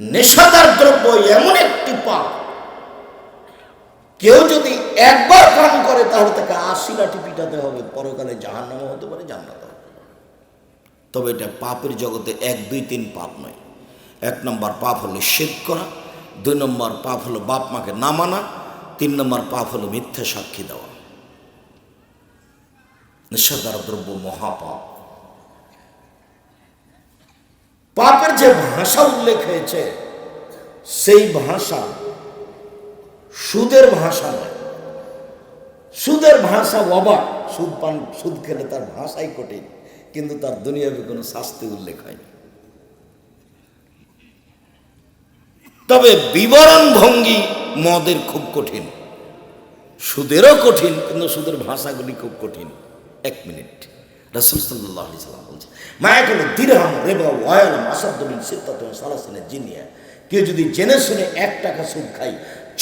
নেশাদার দ্রব্য এমন একটি পাপ। কেউ যদি একবার পান করে, তাহলে তাকে আশি লাঠি পিটাতে হবে। পরকালে জাহান্নামও হতে পারে জান্নাত পারে। তবে এটা পাপের জগতে এক, দুই, তিন পাপ নয়। এক নম্বর পাপ হলো শেখ করা, দুই নম্বর পাপ হলো বাপ মাকে না মানা, তিন নম্বর পাপ হলো মিথ্যা সাক্ষী দেওয়া। নেশাদার দ্রব্য মহাপাপ। পাপের যে ভাষা উল্লেখ হয়েছে, সেই ভাষা সুদের ভাষা নয়। সুদের ভাষা অবাক। সুদ পান, সুদ খেলে তার ভাষাই কঠিন, কিন্তু তার দুনিয়াবে কোনো শাস্তি উল্লেখ হয়নি। তবে বিবরণ ভঙ্গি মদের খুব কঠিন। সুদেরও কঠিন, কিন্তু সুদের ভাষাগুলি খুব কঠিন। এক মিনিট। রাসুল সাল্লাহ আলি সাল্লাম বলছে, মায়া কোনো দিরহাম রেবা ওয়ালাম আসাদুলিন সিদ্ধাত সালাসিনের জিনিয়া কেউ যদি জেনে শুনে এক টাকা সুদ খাই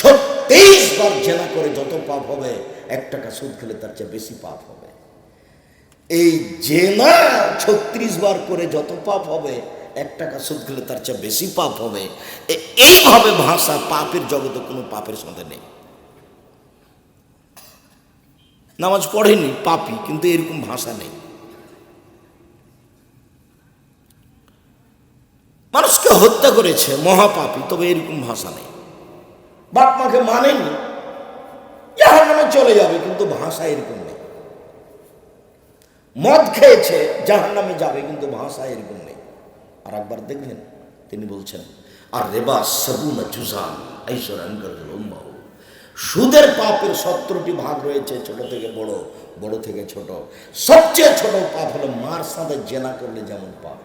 ছত্রিশ বার জেনা করে যত পাপ হবে, এক টাকা সুদ খেলে তার চেয়ে বেশি পাপ হবে। এই জেনা ছত্রিশ বার করে যত পাপ হবে, এক টাকা সুদ খেলে তার চেয়ে বেশি পাপ হবে। এইভাবে ভাষা পাপের জগতে কোনো পাপের সঙ্গে নেই। নামাজ পড়েনি, পাপি, কিন্তু এরকম ভাষা নেই। তো হত্যা করেছে, মহাপাপী, তবে এরকম ভাষা নেই। বাপ মাকে মানেনি যাহার নামে চলে যাবে, কিন্তু ভাষা এরকম নেই। মদ খেয়েছে যাহার নামে যাবে, কিন্তু ভাষা এরকম নেই। আর একবার দেখবেন, তিনি বলছেন, আর রেবা সবুনা জুজান ঐশ্বর সুদের পাপের সত্তরটি ভাগ রয়েছে, ছোট থেকে বড় বড় থেকে ছোট। সবচেয়ে ছোট পাপ হলো মার সাথে জেনা করলে যেমন পাপ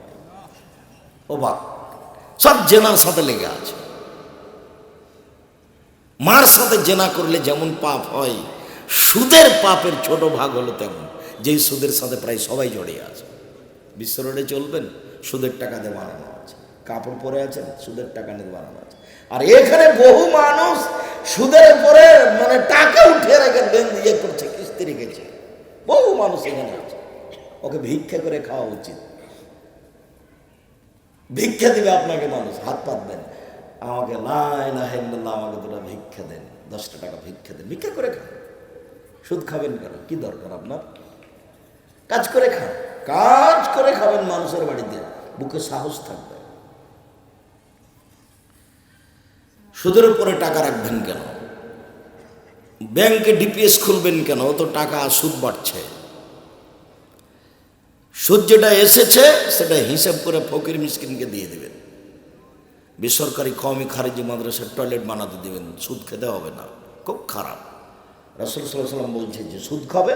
অবাক সব জেনার সাথে লেগে আছে। মার সাথে জেনা করলে যেমন পাপ হয়, সুদের পাপের ছোট ভাগ হলো তেমন, যেই সুদের সাথে প্রায় সবাই জড়িয়ে আছে। বিশ্ব রোডে চলবেন, সুদের টাকা দিয়ে বানানো আছে। কাপড় পরে আছেন, সুদের টাকা নিয়ে বানানো আছে। আর এখানে বহু মানুষ সুদের পরে মানে টাকা উঠিয়ে রেখে দেন ইয়ে করছে, কিস্তি রেখেছে। বহু মানুষ এখানে আছে। ওকে ভিক্ষা করে খাওয়া উচিত। ভিক্ষা দিবে আপনাকে মানুষ, হাত পাতবেন আমাকে আমাকে দুটা ভিক্ষা দেন, দশটা টাকা ভিক্ষা দেন। ভিক্ষা করে খান। সুদ খাবেন কেন? কি দরকার আপনার? কাজ করে খান। কাজ করে খাবেন মানুষের বাড়িতে। বুকে সাহস থাকবে। সুদের উপরে টাকা রাখবেন কেন? ব্যাংকে ডিপিএস খুলবেন কেন? তো টাকা সুদ বাড়ছে। সুদ যেটা এসেছে, সেটা হিসাব করে ফকির মিসকিনকে দিয়ে দেবেন। বেসরকারি কমই খারিজি মাদ্রাসার টয়লেট বানাতে দেবেন, সুদ খেতে হবে না, খুব খারাপ। রাসুল সাল্লাম বলছে যে, সুদ খাবে,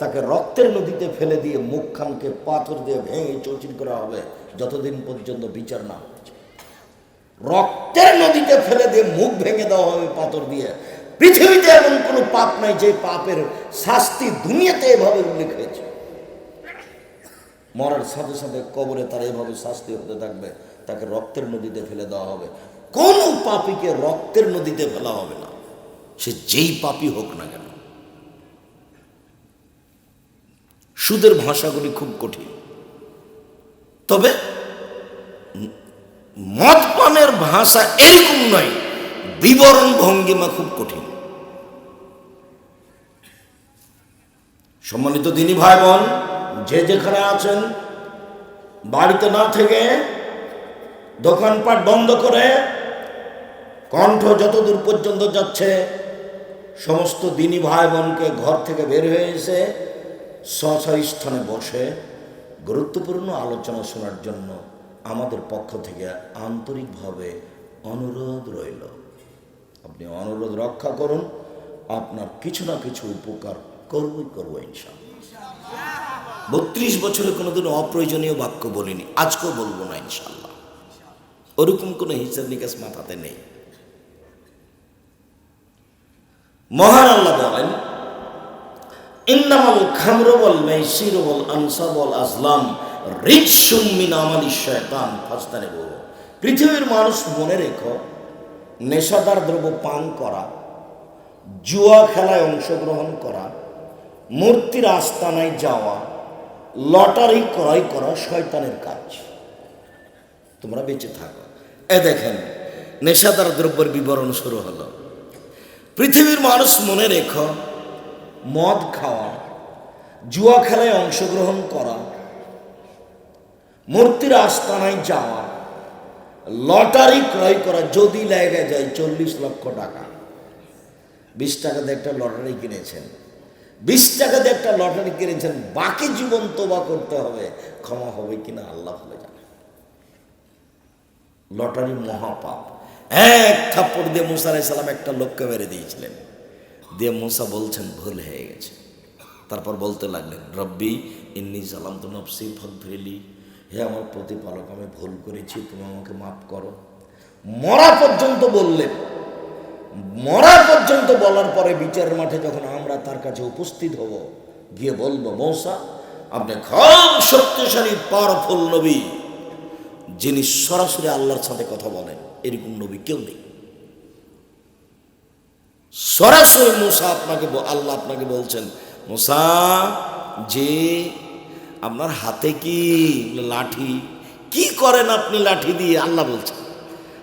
তাকে রক্তের নদীতে ফেলে দিয়ে মুখ মুখখানকে পাথর দিয়ে ভেঙে চৌচির করা হবে, যতদিন পর্যন্ত বিচার না হচ্ছে। রক্তের নদীতে ফেলে দিয়ে মুখ ভেঙে দেওয়া হবে পাথর দিয়ে। পৃথিবীতে এমন কোনো পাপ নাই যে পাপের শাস্তি দুনিয়াতে এভাবে উল্লেখ হয়েছে। মরার সাথে সাথে কবরে তার এভাবে শাস্তি হতে থাকবে, তাকে রক্তের নদীতে ফেলে দেওয়া হবে। কোন পাপীকে রক্তের নদীতে ফেলা হবে না। সে যেই পাপই হোক না কেন। সুদের ভাষাগুলি খুব কঠিন। তবে মদ পানের ভাষা এরকম নয়, বিবরণ ভঙ্গিমা খুব কঠিন। সম্মানিত দিনী ভাই বোন যে যেখানে আছেন, বাড়িতে না থেকে দোকানপাট বন্ধ করে কণ্ঠ যতদূর পর্যন্ত যাচ্ছে, সমস্ত দিনী ভাই বোনকে ঘর থেকে বের হয়ে এসে স্থানে বসে গুরুত্বপূর্ণ আলোচনা শোনার জন্য আমাদের পক্ষ থেকে আন্তরিকভাবে অনুরোধ রইল। আপনি অনুরোধ রক্ষা করুন, আপনার কিছু না কিছু উপকার করবই করব ইনশাআল্লাহ। বত্রিশ বছরে কোনোদিন অপ্রয়োজনীয় বাক্য বলিনি। আজকেও বলব না ইনশাল্লাহ ওরকম কোনো হিসাব নিকাশ মাথাতে নেই। মহান আল্লাহ বলেন, ইন্নামাল আমালি শয়তান ফাস্তানে বল পৃথিবীর মানুষ মনে রেখো, নেশাদার দ্রব্য পান করা, জুয়া খেলায় অংশগ্রহণ করা, মূর্তির আস্তানায় যাওয়া লটারি ক্রয় করা শয়তানের কাজ। তোমরা বেঁচে থাকো। এ দেখেন, নেশাদার দ্রব্যের বিবরণ শুরু হলো। পৃথিবীর মানুষ মনে রেখো, মদ খাওয়া, জুয়া খেলায় অংশগ্রহণ করা, মূর্তির আস্তানায় যাওয়া, লটারি ক্রয় করা, যদি লেগে যায় চল্লিশ লক্ষ টাকা। বিশ টাকা দিয়ে একটা লটারি কিনেছেন। বিশ টাকা দিয়ে একটা লটারি কিনেছেন, বাকি জীবন তোবা করতে হবে। ক্ষমা হবে কিনা আল্লাহ ভালো জানে। লটারি মহাপাপ। এক থাপ্পড় দিয়ে মুসা আলাইসাল্লাম একটা লোককে মেরে দিয়েছিলেন। দিয়ে মুসা বলছেন, ভুল হয়ে গেছে। তারপর বলতে লাগলেন, রব্বি, ইন্নি জালাম তো নফসি ফেলি হে আমার প্রতিপালক, আমি ভুল করেছি, তুমি আমাকে মাফ করো। মরা পর্যন্ত বললেন মরা পর্যন্ত বলার পরে বিচারের মাঠে যখন আমরা তার কাছে উপস্থিত হব, গিয়ে বলব, মৌসা, আপনি খুব শক্তিশালী পাওয়ারফুল নবী, যিনি সরাসরি আল্লাহর সাথে কথা বলেন। এরকম নবী কেউ নেই। সরাসরি মুসা আপনাকে আল্লাহ আপনাকে বলছেন, মুসা, যে আপনার হাতে কি লাঠি? কি করেন আপনি লাঠি দিয়ে? আল্লাহ বলছেন।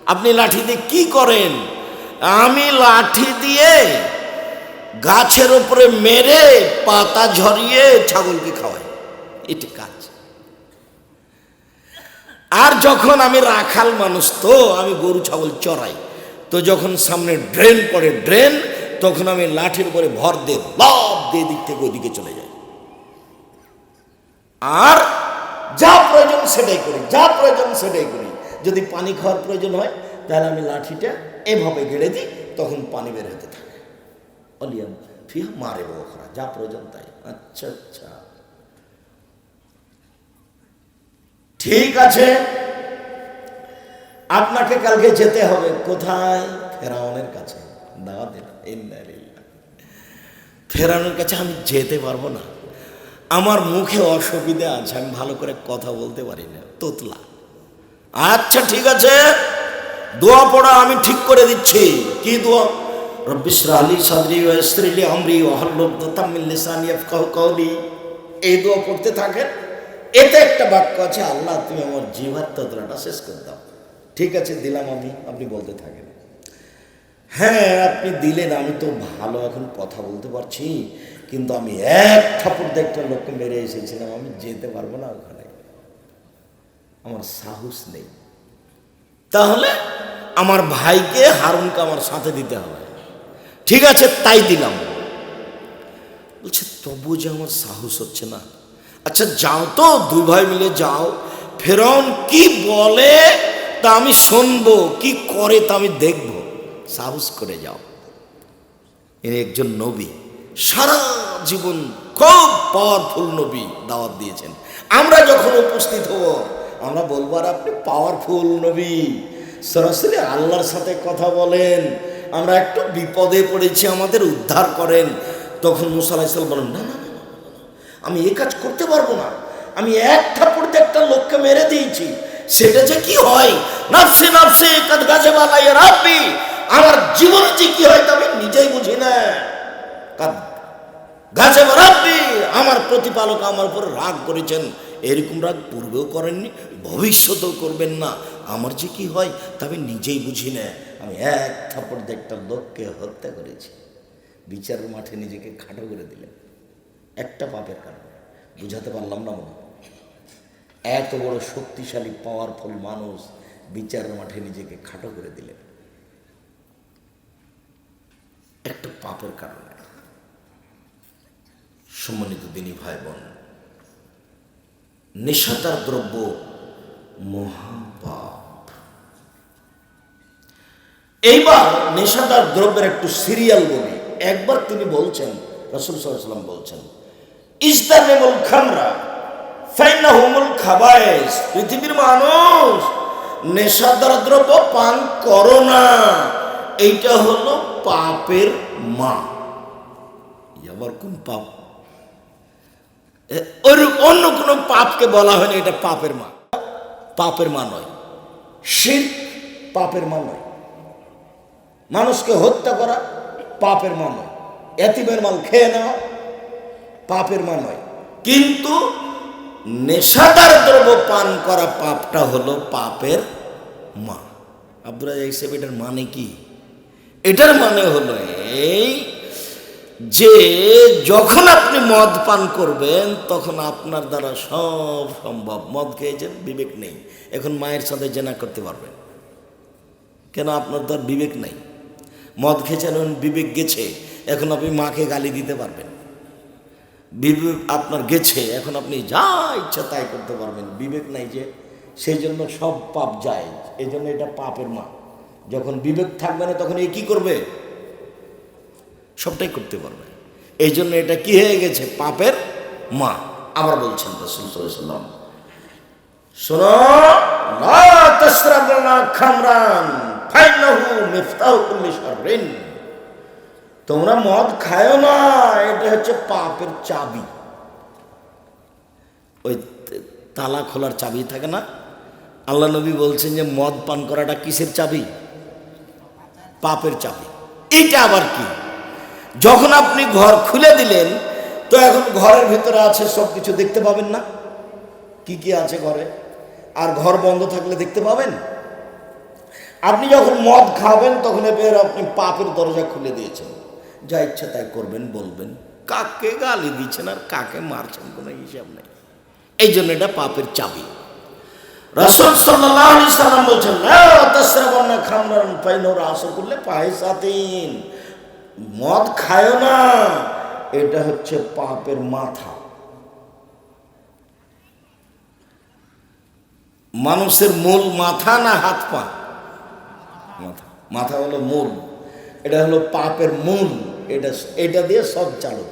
আপনি লাঠি দিয়ে কি করেন? আমি লাঠি দিয়ে গাছের উপরে মেরে পাতা ঝরিয়ে ছাগলকে খাওয়াই। এটি কাজ। আর যখন আমি রাখাল মানুষ, তো আমি গরু, ছাগল চড়াই। তো যখন সামনে ড্রেন পড়ে ড্রেন, তখন আমি লাঠির উপরে ভর দিয়ে লব দিয়ে দিক থেকে ওদিকে চলে যাই। আর যা প্রয়োজন সেটাই করি, যা প্রয়োজন সেটাই করি। যদি পানি খাওয়ার প্রয়োজন হয়, তাহলে আমি লাঠিটা এভাবে গেড়ে দিই, তখন পানি বের হতে থাকে। অলিয়াম ফিয়া মারে বখরা যা প্রয়োজন তাই। আচ্ছা আচ্ছা। ঠিক আছে। আপনাকে কালকে যেতে হবে। কোথায়? ফেরাউনের কাছে। লিল্লাহ। ফেরাউনের কাছে আমি যেতে পারব না। আমার মুখে অসুবিধা আছে, আমি ভালো করে কথা বলতে পারি না। তোতলা। আচ্ছা ঠিক আছে। দোয়া পড়া আমি ঠিক করে দিচ্ছি। কি দোয়া? রব্বিসরা আলী সাদরি আমরি ওয়াহল্লুক তামিল লিসানি ইয়াফকাহু কওলি। এই দোয়া পড়তে থাকেন। এতে একটা বাক্য আছে, আল্লাহ তুমি আমার ততলাটা শেষ করে দাও। ঠিক আছে, দিলাম আমি, আপনি বলতে থাকেন। হ্যাঁ আপনি দিলেন, আমি তো ভালো এখন কথা বলতে পারছি, কিন্তু আমি এক ঠাকুর একটা লোককে মেরে এসেছিলাম, আমি যেতে পারব না ওখানে। আমার সাহস নেই। তাহলে আমার ভাইকে হারুনকে আমার সাথে দিতে হবে। ঠিক আছে, তাই দিলাম। বলছে তবু যে আমার সাহস হচ্ছে না। আচ্ছা যাও তো, দুই ভাই মিলে যাও। ফেরন কি বলে তা আমি শুনব, কি করে তা আমি দেখব। সাহস করে যাও। ইনি একজন নবী। সারা জীবন খুব পাওয়ারফুল নবী দাওয়াত দিয়েছেন। আমরা যখন উপস্থিত হব আমরা বলব, আর আপনি পাওয়ারফুল নবী। সরাসরি আল্লাহর সাথে কথা বলেন। আমরা একটু বিপদে পড়েছি, আমাদের উদ্ধার করেন। তখন মুসা আলাইসাল বলেন, না না আমি এ কাজ করতে পারব না। আমি এক থাপ্পড় দিয়ে একটা লোককে মেরে দিয়েছি। সেটা যে কি হয়? নাফসে নাফসে, কাদ গাছে বালাই রাব্বি। আমার জীবনে যে কি হয় তা আমি নিজেই বুঝি না। গাছে রাব্বি। আমার প্রতিপালক আমার উপর রাগ করেছেন। এরকম রাগ পূর্বেও করেননি, ভবিষ্যতেও করবেন না। আমার যে কি হয় তা আমি নিজেই বুঝি না। আমি এক থাপ্পড় দিয়ে একটা লোককে হত্যা করেছি। বিচারের মাঠে নিজেকে খাটো করে দিলেন। একটা পাপের কারণে। বুঝাতে পারলাম না মনে এত বড় শক্তিশালী পাওয়ারফুল মানুষ বিচারের মাঠে নিজেকে খাটো করে দিলেন। একটা পাপের কারণে। সম্মানিত দিনী ভাই বোন নেশাদার দ্রব্য মহাপাপ। এইবার নেশাদার দ্রব্যের একটু সিরিয়াল বলি। একবার তিনি বলছেন, রসুল সাল্লাম বলছেন ইস্তানেমুল খামরা ফাইনাহুমুল খাবায়েস পৃথিবীর মানুষ নেশাদার দ্রব্য পান করো না। এইটা হলো পাপের মা। আবার কোন পাপ? ওর- অন্য কোনো পাপকে বলা হয়নি, এটা পাপের মা। পাপের মা নয়। শির পাপের মা নয়। মানুষকে হত্যা করা পাপের মা নয়। এতিমের মাল খেয়ে নেওয়া পাপের মা নয়। কিন্তু নেশাদার দ্রব্য পান করা পাপটা হলো পাপের মা। আব্দুল সাহেব এটার মানে কি? এটার মানে হলো এই যে যখন আপনি মদ পান করবেন, তখন আপনার দ্বারা সব সম্ভব। মদ খেয়েছেন, বিবেক নেই। এখন মায়ের সাথে জেনা করতে পারবেন। কেন? আপনার তো বিবেক নেই। মদ খেয়েছেন বিবেক গেছে। এখন আপনি মাকে গালি দিতে পারবেন। বিবেক আপনার গেছে। এখন আপনি যা ইচ্ছা তাই করতে পারবেন। বিবেক নাই যে, সেই জন্য সব পাপ যায়। এই জন্য এটা পাপের মা। যখন বিবেক থাকবে না, তখন এ কী করবে? সবটাই করতে পারবে। এই জন্য এটা কি হয়ে গেছে? পাপের মা, আবার বলছেন রসুলাম শোনো তোমরা মদ খায়ও না, এটা হচ্ছে পাপের চাবি। ওই তালা খোলার চাবি থাকে না? আল্লাহ নবী বলছেন যে মদ পান করাটা কিসের চাবি? পাপের চাবি। এটা আবার কি? যখন আপনি ঘর খুলে দিলেন, তো এখন ঘরের ভিতরে আছে সব কিছু দেখতে পাবেন না। কি কি আছে ঘরে? আর ঘর বন্ধ থাকলে দেখতে পাবেন? আপনি যখন মদ খাবেন, তখন এবার আপনি পাপের দরজা খুলে দিয়েছেন। যা ইচ্ছা তাই করবেন, বলবেন। কাকে গালি দিচ্ছেন আর কাকে মারছেন কোনো হিসাব নেই। এই জন্য এটা পাপের চাবি। রসুল বলছেন করলে পায়সাতিন মদ খায় না। এটা হচ্ছে পাপের মাথা। মানুষের মূল মাথা না হাত পা? মাথা। হলো মূল। এটা হলো পাপের মূল। এটা এটা দিয়ে সব চালু।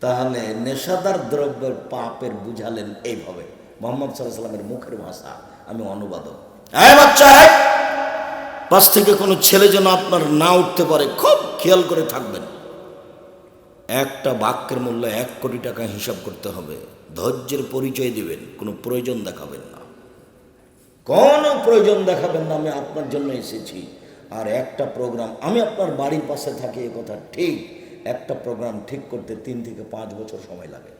তাহলে নেশাদার দ্রব্যের পাপের বুঝালেন এইভাবে। মোহাম্মদ সাল্লাহ সাল্লামের মুখের ভাষা। আমি অনুবাদক। হ্যাঁ বাচ্চা এই! পাশ থেকে কোনো ছেলে যেন আপনার না উঠতে পারে, খুব খেয়াল করে থাকবেন। একটা বাক্যের মূল্য এক কোটি টাকা হিসাব করতে হবে। ধৈর্যের পরিচয় দিবেন, কোনো প্রয়োজন দেখাবেন না। কোনো প্রয়োজন দেখাবেন না, আমি আপনার জন্য এসেছি। আর একটা প্রোগ্রাম আমি আপনার বাড়ির পাশে থাকি, এ কথা ঠিক। একটা প্রোগ্রাম ঠিক করতে তিন থেকে পাঁচ বছর সময় লাগে।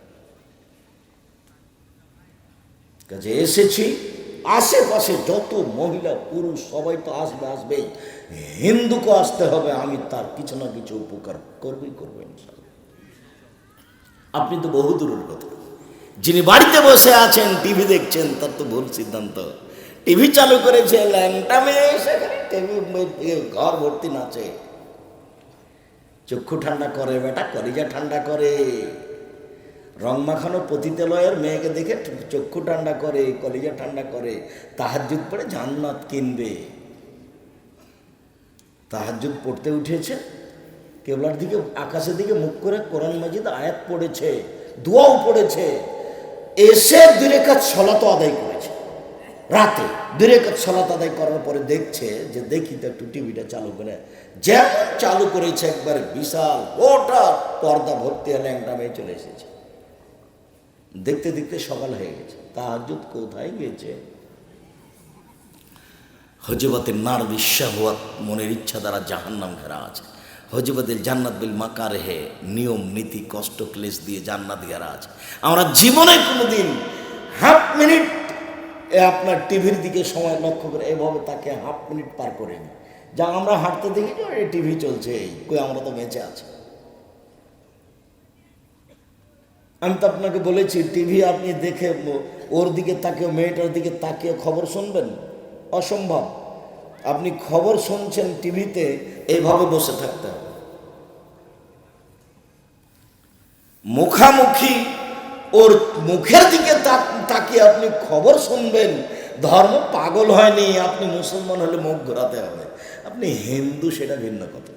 কাজে এসেছি আশেপাশে যত মহিলা, পুরুষ, সবাই তো আসবে, আসবেই। হিন্দুকে আসতে হবে, আমি তার কিছু না কিছু উপকার করবই, করব আপনি তো বহু দূরের কথা। যিনি বাড়িতে বসে আছেন, টিভি দেখছেন, তার তো ভুল সিদ্ধান্ত। টিভি চালু করেছে, ল্যাংটা সেখানে টিভি ঘর ভর্তি নাচে। চক্ষু ঠান্ডা করে, বেটা, কলিজা ঠান্ডা করে। রং মাখানো পতিতালয়ের মেয়েকে দেখে চক্ষু ঠান্ডা করে, কলিজা ঠান্ডা করে তাহাজুদ পড়ে জান্নাত কিনবে। তাহাজুদ পড়তে উঠেছে, কেবলার দিকে, আকাশের দিকে মুখ করে কোরআন মাজিদ আয়াত পড়েছে, দোয়াও পড়েছে। এসে দূরে কাজ সলাত আদায় করেছে। রাতে দূরে কাজ সলাত আদায় করার পরে দেখছে যে দেখি তো একটু টিভিটা চালু করে। যেমন চালু করেছে একবার বিশাল, গোটা পর্দা ভর্তি হলে একটা মেয়ে চলে এসেছে। দেখতে দেখতে সকাল হয়ে গেছে। তাহাজুদ কোথায় গেছে হজবতের নার বিশ্বাহাত মনের ইচ্ছা দ্বারা জাহান নাম ঘেরা আছে। হজবতের জান্নাত বিল মাকার হে নিয়ম, নীতি, কষ্ট, ক্লেশ দিয়ে জান্নাত ঘেরা আছে। আমরা জীবনে কোনোদিন হাফ মিনিট এ আপনার টিভির দিকে সময় লক্ষ্য করে এভাবে তাকে হাফ মিনিট পার করিনি। যা আমরা হাঁটতে দেখি টিভি চলছে, এই কই আমরা তো বেঁচে আছি। আমি তো আপনাকে বলেছি, টিভি আপনি দেখে ওর দিকে তাকিয়ে, মেয়েটার দিকে তাকিয়ে খবর শুনবেন? অসম্ভব। আপনি খবর শুনছেন টিভিতে, এইভাবে বসে থাকতে হবে। মুখামুখি ওর মুখের দিকে তাক- তাকিয়ে আপনি খবর শুনবেন। ধর্ম পাগল হয়নি, আপনি মুসলমান হলে মুখ ঘোরাতে হবে। আপনি হিন্দু সেটা ভিন্ন কথা।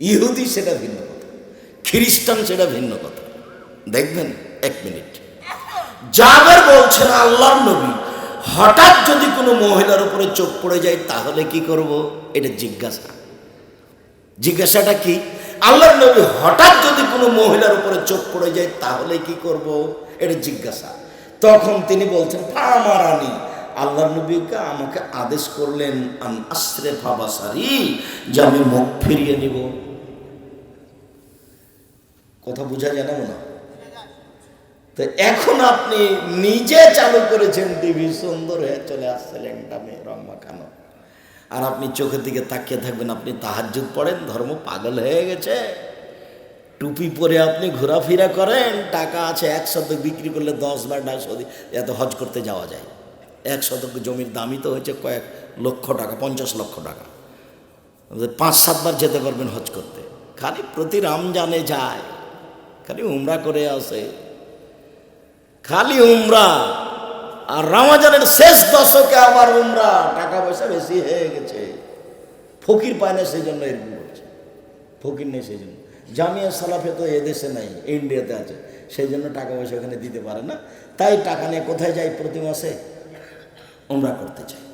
ইহুদি সেটা ভিন্ন কথা। খ্রিস্টান সেটা ভিন্ন কথা। দেখবেন, এক মিনিট। জাবের বলছেন আল্লাহর নবী, হঠাৎ যদি কোনো মহিলার উপরে চোখ পড়ে যায়, তাহলে কি করব? এটা জিজ্ঞাসা। জিজ্ঞাসাটা কি? আল্লাহর নবী হঠাৎ যদি কোনো মহিলার উপরে চোখ পড়ে যায়, তাহলে কি করব? এটা জিজ্ঞাসা। তখন তিনি বলছেন, ফামারানি। আল্লাহর নবীকে আমাকে আদেশ করলেন, আন আশ্রে ফাবাসারি যে আমি মুখ ফিরিয়ে নিব। কথা বোঝা যায় না? তো এখন আপনি নিজে চালু করেছেন টিভি সুন্দর হয়ে চলে আসছে ল্যাংটা মেয়ে রং মাখানো আর আপনি চোখের দিকে তাকিয়ে থাকবেন, আপনি তাহাজ্জুদ পড়েন, ধর্ম পাগল হয়ে গেছে। টুপি পরে আপনি ঘোরাফেরা করেন, টাকা আছে এক শতক বিক্রি করলে দশ বার ঢাইশো এত হজ করতে যাওয়া যায়। এক শতক জমির দামই তো হয়েছে কয়েক লক্ষ টাকা, পঞ্চাশ লক্ষ টাকা। পাঁচ সাতবার যেতে পারবেন হজ করতে। খালি প্রতি রমজানে যায়, খালি উমরা করে আসে। খালি উমরা। আর রামাজানের শেষ দশকে আবার উমরা। টাকা পয়সা বেশি হয়ে গেছে। ফকির পায় না সেই জন্য এরকম করছে। ফকির নেই সেই জন্য জামিয়া সালাফে তো এদেশে নাই, ইন্ডিয়াতে আছে। সেই জন্য টাকা পয়সা ওখানে দিতে পারে না। তাই টাকা নিয়ে কোথায় যাই প্রতি মাসে? উমরা করতে চাই।